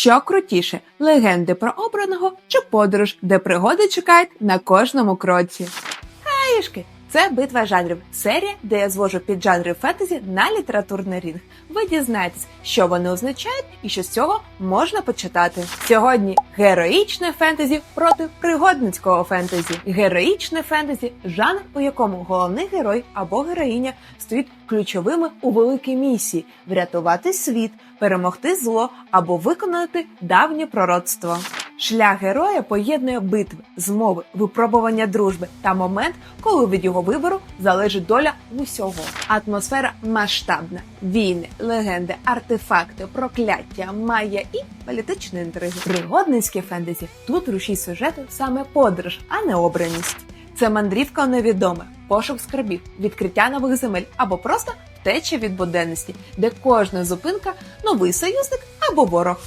Що крутіше, легенди про обраного чи подорож, де пригоди чекають на кожному кроці. Хаїшки! Це битва жанрів, серія, де я звожу піджанри фентезі на літературний рінг. Ви дізнаєтесь, що вони означають і що з цього можна почитати. Сьогодні героїчне фентезі проти пригодницького фентезі. Героїчне фентезі жанр, у якому головний герой або героїня стоїть ключовими у великій місії врятувати світ, перемогти зло або виконати давнє пророцтво. Шлях героя поєднує битви, змови, випробування дружби та момент, коли від його вибору залежить доля усього. Атмосфера масштабна: війни, легенди, артефакти, прокляття, магія і політичні інтриги. Пригодницьке фентезі тут рушій сюжету саме подорож, а не обраність. Це мандрівка у невідоме, пошук скарбів, відкриття нових земель або просто втеча від буденності, де кожна зупинка новий союзник або ворог.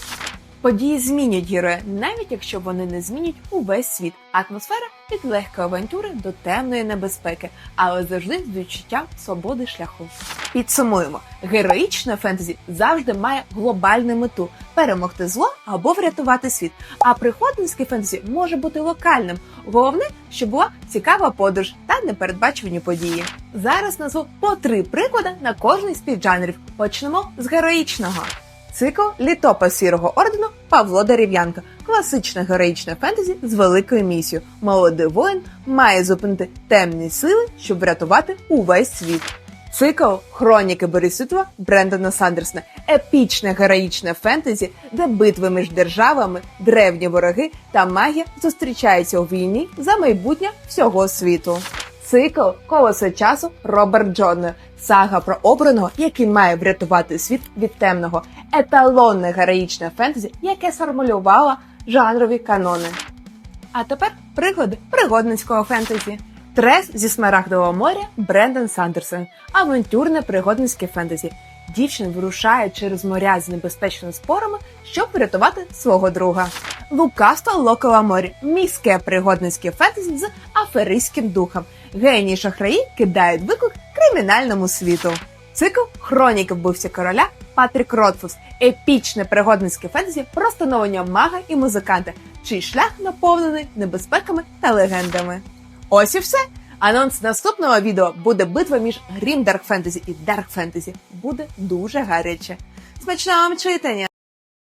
Події змінюють героя, навіть якщо вони не змінюють увесь світ. Атмосфера від легкої авантюри до темної небезпеки, але завжди з відчуттям свободи шляху. Підсумуємо: героїчне фентезі завжди має глобальну мету перемогти зло або врятувати світ. А пригодницьке фентезі може бути локальним. Головне, щоб була цікава подорож та непередбачувані події. Зараз назву по три приклади на кожний з піджанрів. Почнемо з героїчного. Цикл Літопис сірого ордену Павло Дерев'янко. Класичне героїчне фентезі з великою місією. Молодий воїн має зупинити темні сили, щоб врятувати увесь світ. Цикл Хроніки Бориситва Брендона Сандерсона. Епічне героїчне фентезі, де битви між державами, древні вороги та магія зустрічаються у війні за майбутнє всього світу. Цикл Колесо часу Роберт Джонне. Сага про обраного, який має врятувати світ від темного, еталонне героїчне фентезі, яке сформулювало жанрові канони. А тепер пригоди пригодницького фентезі. Трес зі Смарагдового моря Брендан Сандерсон. Авантюрне пригодницьке фентезі. Дівчина вирушає через моря з небезпечними спорами, щоб врятувати свого друга. Лукавство Локова морі. Міське пригодницьке фентезі з аферистським духом. Генії шахраї кидають виклик кримінальному світу. Цикл Хроніки вбивця короля Патрік Ротфус. Епічне пригодницьке фентезі про становлення мага і музиканта, чий шлях наповнений небезпеками та легендами. Ось і все. Анонс наступного відео буде битва між Грім Дарк Фентезі і Дарк Фентезі. Буде дуже гаряче. Смачного вам читання!